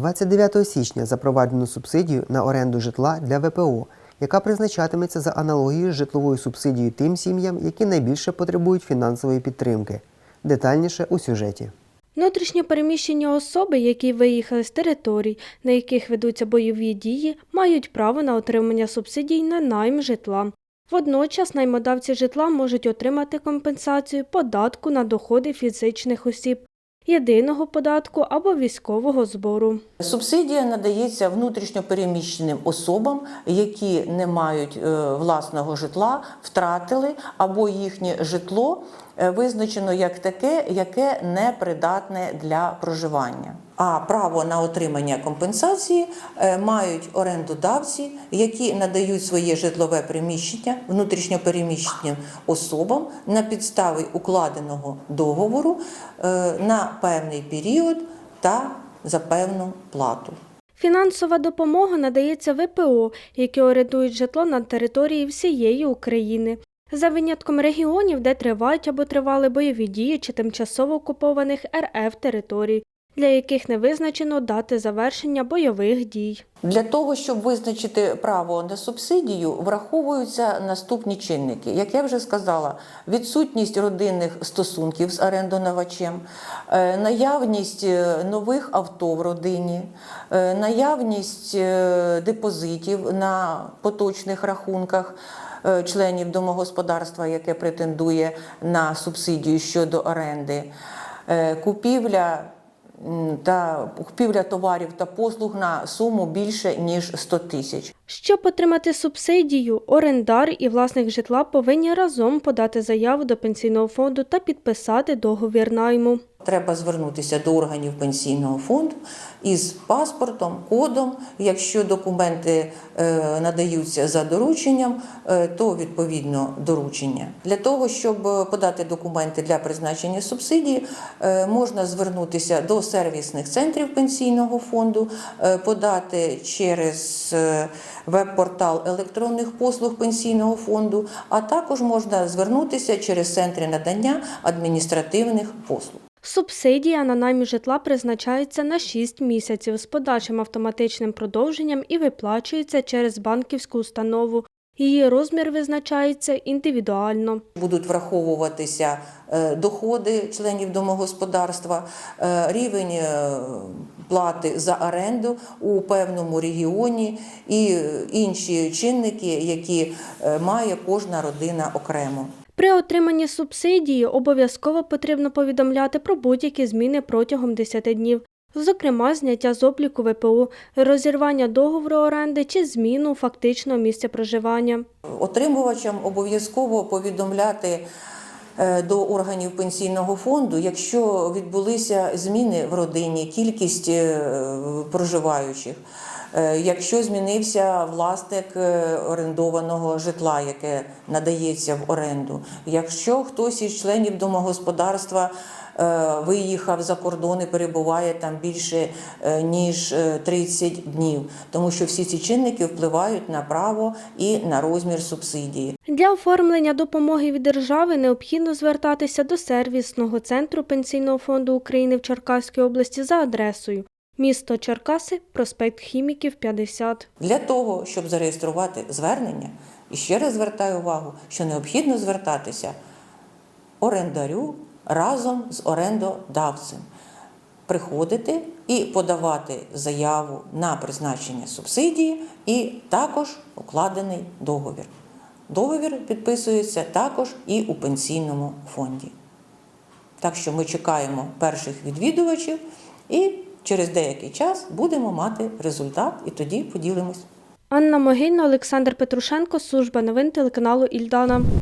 29 січня запроваджено субсидію на оренду житла для ВПО, яка призначатиметься за аналогією з житловою субсидією тим сім'ям, які найбільше потребують фінансової підтримки. Детальніше у сюжеті. Внутрішньо переміщені особи, які виїхали з територій, на яких ведуться бойові дії, мають право на отримання субсидій на найм житла. Водночас наймодавці житла можуть отримати компенсацію податку на доходи фізичних осіб, єдиного податку або військового збору. Субсидія надається внутрішньопереміщеним особам, які не мають е, власного житла, втратили або їхнє житло визначено як таке, яке не придатне для проживання. А право на отримання компенсації е, мають орендодавці, які надають своє житлове приміщення внутрішньопереміщеним особам на підставі укладеного договору е, на певний період та за певну плату. Фінансова допомога надається ВПО, які орендують житло на території всієї України. За винятком регіонів, де тривають або тривали бойові дії чи тимчасово окупованих РФ територій, для яких не визначено дати завершення бойових дій. Для того, щоб визначити право на субсидію, враховуються наступні чинники. Як я вже сказала, відсутність родинних стосунків з орендонавачем, е, наявність е, нових авто в родині, е, наявність депозитів на поточних рахунках членів домогосподарства, яке претендує на субсидію щодо оренди, е, купівля та купівля товарів та послуг на суму більше ніж 100 тисяч. Щоб отримати субсидію, орендар і власник житла повинні разом подати заяву до пенсійного фонду та підписати договір найму. Треба звернутися до органів пенсійного фонду із паспортом, кодом. Якщо документи е, надаються за дорученням, е, то відповідно доручення. Для того, щоб подати документи для призначення субсидії, е, можна звернутися до сервісних центрів пенсійного фонду, подати через веб-портал електронних послуг пенсійного фонду, а також можна звернутися через центри надання адміністративних послуг. Субсидія на наймі житла призначається на 6 місяців з подальшим автоматичним продовженням і виплачується через банківську установу. Її розмір визначається індивідуально. Будуть враховуватися е, доходи членів домогосподарства, е, рівень е, плати за оренду у певному регіоні і інші чинники, які має кожна родина окремо. При отриманні субсидії обов'язково потрібно повідомляти про будь-які зміни протягом 10 днів, зокрема зняття з обліку ВПО, розірвання договору оренди чи зміну фактичного місця проживання. Отримувачам обов'язково повідомляти е, до органів пенсійного фонду, якщо відбулися зміни в родині, кількість е, проживаючих. Е, Якщо змінився власник е, орендованого житла, яке надається в оренду, якщо хтось із членів домогосподарства е, виїхав за кордон і перебуває там більше ніж е, 30 днів, тому що всі ці чинники впливають на право і на розмір субсидії. Для оформлення допомоги від держави необхідно звертатися до сервісного центру Пенсійного фонду України в Черкаській області за адресою місто Черкаси, проспект Хіміків, 50. Для того, щоб зареєструвати звернення, і ще раз звертаю увагу, що необхідно звертатися орендарю разом з орендодавцем, приходити і подавати заяву на призначення субсидії і також укладений договір. Договір підписується також і у пенсійному фонді. Так що ми чекаємо перших відвідувачів і через деякий час будемо мати результат, і тоді поділимось. Анна Могильна, Олександр Петрушенко, служба новин телеканалу Ільдана.